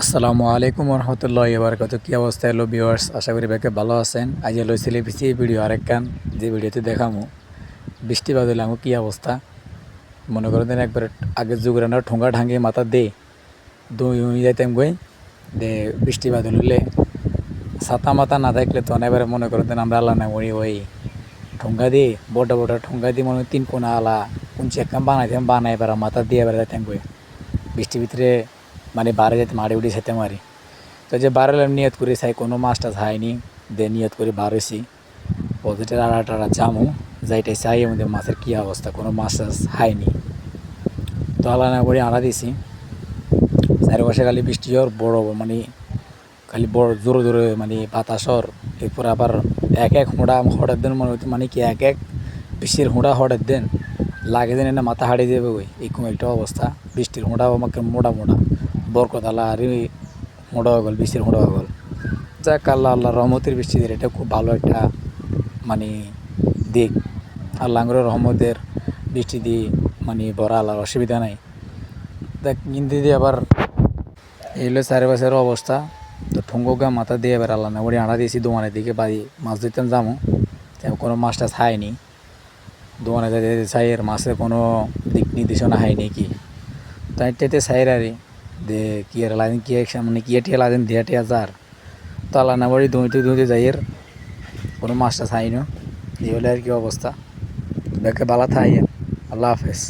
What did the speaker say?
আসসালামু আলাইকুম রহমতুল্লাহ এবারকত কী অবস্থা এলো ভিউয়ার্স? আশা করি ব্যাকে ভালো আছেন। আজ এলো লইছিলে বেশি ভিডিও আরেক কান, যে ভিডিওতে দেখামু। বৃষ্টি বাদলে আমু কী অবস্থা? মনে করেন দেন একবার আগের যুগের না ঠোঙ্গা ঢাঙ্গে মাথা দে, দুই উই যাইতাম গই, দে বৃষ্টি বাদল হলে ছাতা মাথা না থাকলে তো এবারে মনে করেন দেন আমরা আল্লাহ না ওই ওই। ঠোঙ্গা দিয়ে বড় বড় ঠোঙ্গা দিয়ে মনে তিন কোনা আলা কুঞ্চি একদম বানাইতাম বানাই এবার মাথা দিয়ে এবার যাইতাম গই। বৃষ্টির ভিতরে মানে বারে যেতে মারে উঠে যেতে মারি। তো যে বারেলাম নিয়ত করে চাই কোনো মাছ টাছ হয়নি দে নিয়ত করে বারেছি পজিটিভ আড়া টাড়া জামু যাইটাই চাই আমাদের মাছের কী অবস্থা, কোনো মাছ টাছ হয়নি তো আলা না করে আড়া দিছি। চারিপাশে খালি বৃষ্টি হওয়ার বড় মানে খালি বড় জোরে জোরে মানে বাতাসর, এরপর আবার এক এক হুঁড়া হঠাৎ দিন মনে হচ্ছে মানে কি এক এক বৃষ্টির হুঁড়া হঠাৎ দেন, লাগে দেন না মাথা হারিয়ে যাবে ওই এরকম একটা অবস্থা। বৃষ্টির হুঁড়া আমাকে মোটা মোটা বরকতালা আর মোটা হয়ে গেল বৃষ্টির হুঁড়া হয়ে গেল যাক, আল্লাহ আল্লাহ রহমতের বৃষ্টি দিয়ে এটা খুব ভালো একটা মানে দিক। আল্লাহর রহমতের বৃষ্টি দিয়ে মানে ভরা আল্লাহর অসুবিধা নাই। দেখ, কিন্তু দিয়ে আবার এই হলো চারিপাশের অবস্থা, তো ঠুঙ্গোকে মাথা দিয়ে এবার আল্লাহ না ওড়ি আড়া দিয়েছি দোকানের দিকে, বাড়ি মাছ ধরতাম যাব। কোনো মাছটা খায়নি দোকানে যাতে চাইয়ের মাছের কোনো দিক নির্দেশনা হয়নি কি? তাই টেতে চাইর আরে দে কি আর লাদিন কি এক মানে কি টিয়া লাইন দিয়া টিয়া যার তো আল্লাহ না বাড়ি দুইতে দুইতে যাইয়ের। কোনো মাছটা চাই না এই হলে আর কি অবস্থা। দেখে বালা থাই আল্লাহ হাফেজ।